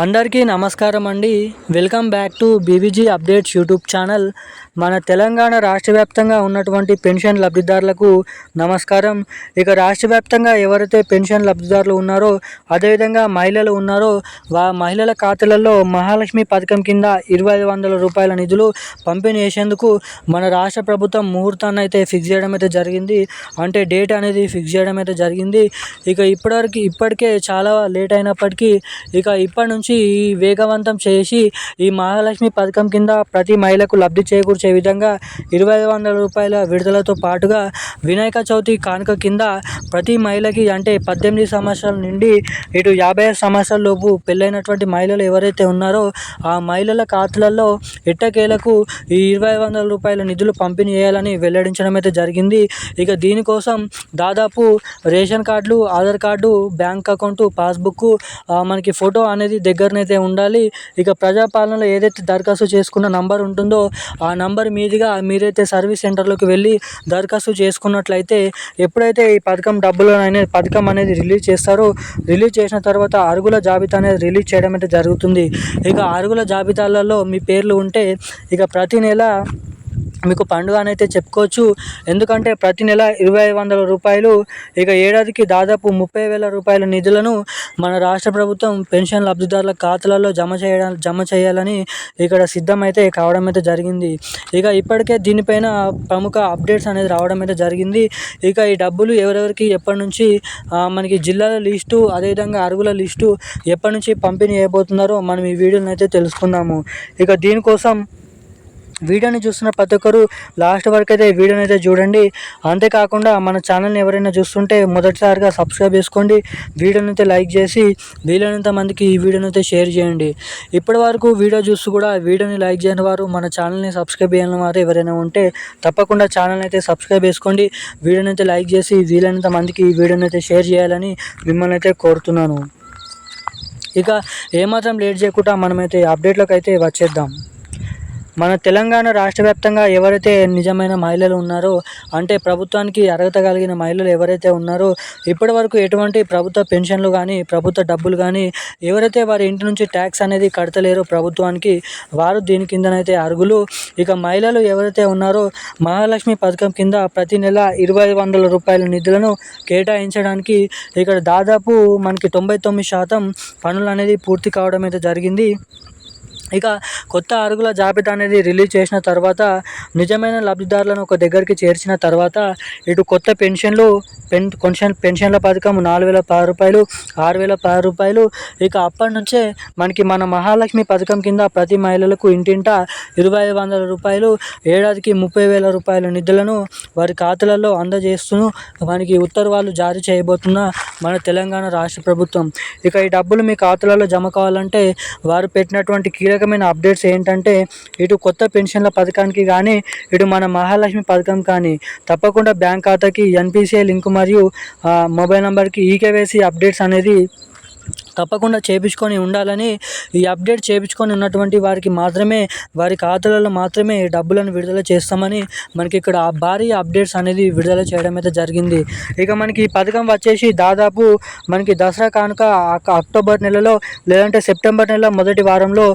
అందరికీ నమస్కారం అండి. Welcome back to BVG updates YouTube channel. మన తెలంగాణ రాష్ట్ర వ్యాప్తంగా ఉన్నటువంటి పెన్షన్ లబ్ధిదారులకు నమస్కారం. ఇక రాష్ట్ర వ్యాప్తంగా ఎవరైతే పెన్షన్ లబ్ధిదారులు ఉన్నారో అదేవిధంగా మహిళలు ఉన్నారో వా మహిళల ఖాతాలలో మహాలక్ష్మి పథకం కింద ఇరవై ఐదు వందల రూపాయల నిధులు పంపిణీ చేసేందుకు మన రాష్ట్ర ప్రభుత్వం ముహూర్తాన్ని అయితే ఫిక్స్ చేయడం అయితే జరిగింది. అంటే డేట్ అనేది ఫిక్స్ చేయడం అయితే జరిగింది. ఇక ఇప్పటివరకు ఇప్పటికే చాలా లేట్ అయినప్పటికీ ఇక ఇప్పటి నుంచి వేగవంతం చేసి ఈ మహాలక్ష్మి పథకం కింద ప్రతి మహిళకు లబ్ధి చేకూర్చే విధంగా ఇరవై ఐదు వందల రూపాయల విడుదలతో పాటుగా వినాయక చవితి కానుక కింద ప్రతి మహిళకి అంటే పద్దెనిమిది సంవత్సరాల నుండి ఇటు యాభై సంవత్సరాల లోపు పెళ్ళైనటువంటి మహిళలు ఎవరైతే ఉన్నారో ఆ మహిళల ఖాతాలలో ఎట్టకేలకు ఈ ఇరవై వందల రూపాయల నిధులు పంపిణీ చేయాలని వెల్లడించడం అయితే జరిగింది. ఇక దీనికోసం దాదాపు రేషన్ కార్డులు Aadhaar card bank account passbook మనకి ఫోటో అనేది దగ్గరనైతే ఉండాలి. ఇక ప్రజాపాలనలో ఏదైతే దరఖాస్తు చేసుకున్న నంబర్ ఉంటుందో ఆ నంబర్ మీదుగా మీరైతే సర్వీస్ సెంటర్లోకి వెళ్ళి దరఖాస్తు చేసుకున్నట్లయితే ఎప్పుడైతే ఈ పథకం డబ్బులు అనేది పథకం అనేది రిలీజ్ చేస్తారో రిలీజ్ చేసిన తర్వాత అరుగుల జాబితా అనేది రిలీజ్ చేయడం అయితే జరుగుతుంది. ఇక అరుగుల జాబితాలలో మీ పేర్లు ఉంటే ఇక ప్రతి నెల మీకు పండుగ అయితే చెప్పుకోవచ్చు. ఎందుకంటే ప్రతి నెల ఇరవై వందల రూపాయలు ఇక ఏడాదికి దాదాపు ముప్పై వేల రూపాయల నిధులను మన రాష్ట్ర ప్రభుత్వం పెన్షన్ లబ్ధిదారుల ఖాతాలలో జమ చేయడం జమ చేయాలని ఇక్కడ సిద్ధమైతే కావడం అయితే జరిగింది. ఇక ఇప్పటికే దీనిపైన ప్రముఖ అప్డేట్స్ అనేది రావడం అయితే జరిగింది. ఇక ఈ డబ్బులు ఎవరెవరికి ఎప్పటి నుంచి మనకి జిల్లాల లిస్టు అదేవిధంగా అరుగుల లిస్టు ఎప్పటి నుంచి పంపిణీ చేయబోతున్నారో మనం ఈ వీడియోని అయితే తెలుసుకుందాము. ఇక దీనికోసం వీడియోని చూస్తున్న ప్రతి ఒక్కరు లాస్ట్ వరకు అయితే వీడియోని అయితే చూడండి. అంతేకాకుండా మన ఛానల్ని ఎవరైనా చూస్తుంటే మొదటిసారిగా సబ్స్క్రైబ్ చేసుకోండి. వీడియోని అయితే లైక్ చేసి వీలైనంత మందికి ఈ వీడియోని అయితే షేర్ చేయండి. ఇప్పటి వరకు వీడియో చూస్తూ కూడా వీడియోని లైక్ చేయని వారు మన ఛానల్ని సబ్స్క్రైబ్ చేయని వారు ఎవరైనా ఉంటే తప్పకుండా ఛానల్ని అయితే సబ్స్క్రైబ్ చేసుకోండి. వీడియోని అయితే లైక్ చేసి వీలైనంత మందికి ఈ వీడియోని అయితే షేర్ చేయాలని మిమ్మల్ని అయితే కోరుతున్నాను. ఇక ఏమాత్రం లేట్ చేయకుండా మనమైతే అప్డేట్లోకి అయితే వచ్చేద్దాం. మన తెలంగాణ రాష్ట్ర వ్యాప్తంగా ఎవరైతే నిజమైన మహిళలు ఉన్నారో అంటే ప్రభుత్వానికి అర్హత కలిగిన మహిళలు ఎవరైతే ఉన్నారో ఇప్పటి వరకు ఎటువంటి ప్రభుత్వ పెన్షన్లు కానీ ప్రభుత్వ డబ్బులు కానీ ఎవరైతే వారి ఇంటి నుంచి ట్యాక్స్ అనేది కడతలేరో ప్రభుత్వానికి వారు దీని కిందనైతే అరుగులు ఇక మహిళలు ఎవరైతే ఉన్నారో మహాలక్ష్మి పథకం కింద ప్రతి నెల ఇరవై వందల రూపాయల నిధులను కేటాయించడానికి ఇక్కడ దాదాపు మనకి తొంభై తొమ్మిది శాతం పనులు అనేది పూర్తి కావడం అయితే జరిగింది. ఇక కొత్త అరుగుల జాబితా అనేది రిలీజ్ చేసిన తర్వాత నిజమైన లబ్ధిదారులను ఒక దగ్గరికి చేర్చిన తర్వాత ఇటు కొత్త పెన్షన్లు పెన్ పెన్షన్ పెన్షన్ల పథకం నాలుగు వేల పది రూపాయలు ఆరు వేల పది రూపాయలు ఇక అప్పటి నుంచే మనకి మన మహాలక్ష్మి పథకం కింద ప్రతి మహిళలకు ఇంటింట ఇరవై ఐదు వందల రూపాయలు ఏడాదికి ముప్పై వేల రూపాయల నిధులను వారి ఖాతాలలో అందజేస్తూ మనకి ఉత్తర్వులు జారీ చేయబోతున్న మన తెలంగాణ రాష్ట్ర ప్రభుత్వం. ఇక ఈ డబ్బులు మీ ఖాతాలలో జమ కావాలంటే వారు పెట్టినటువంటి కీలక కీలకమైన అప్డేట్స్ ఏంటంటే ఇటు కొత్త పెన్షన్ల పథకానికి కానీ ఇటు మన మహాలక్ష్మి పథకం కానీ తప్పకుండా బ్యాంక్ ఖాతాకి ఎన్పిసిఐ లింక్ మరియు మొబైల్ నెంబర్కి ఈకేవైసీ అప్డేట్స్ అనేది తప్పకుండా చేపించుకొని ఉండాలని ఈ అప్డేట్ చేపించుకొని ఉన్నటువంటి వారికి మాత్రమే వారి ఖాతాలలో మాత్రమే డబ్బులను విడుదల చేస్తామని మనకి ఇక్కడ భారీ అప్డేట్స్ అనేది విడుదల చేయడం అయితే జరిగింది. ఇక మనకి ఈ పథకం వచ్చేసి దాదాపు మనకి దసరా కానుక అక్టోబర్ నెలలో లేదంటే సెప్టెంబర్ నెల మొదటి వారంలో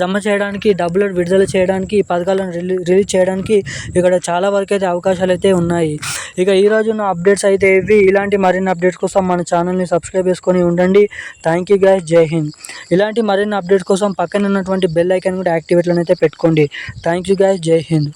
జమ చేయడానికి డబ్బులను విడుదల చేయడానికి ఈ పథకాలను రిలీజ్ చేయడానికి ఇక్కడ చాలా వరకు అయితే అవకాశాలు అయితే ఉన్నాయి. ఇక ఈరోజు ఉన్న అప్డేట్స్ అయితే ఇవి. ఇలాంటి మరిన్ని అప్డేట్స్ కోసం మన ఛానల్ని సబ్స్క్రైబ్ చేసుకొని ఉండండి. థ్యాంక్ యూ గైస్ జై హింద్. ఇలాంటి మరిన్ని అప్డేట్స్ కోసం పక్కన ఉన్నటువంటి బెల్ ఐకాన్ కూడా యాక్టివేట్లోనైతే పెట్టుకోండి. థ్యాంక్ యూ గాయ్ జై హింద్.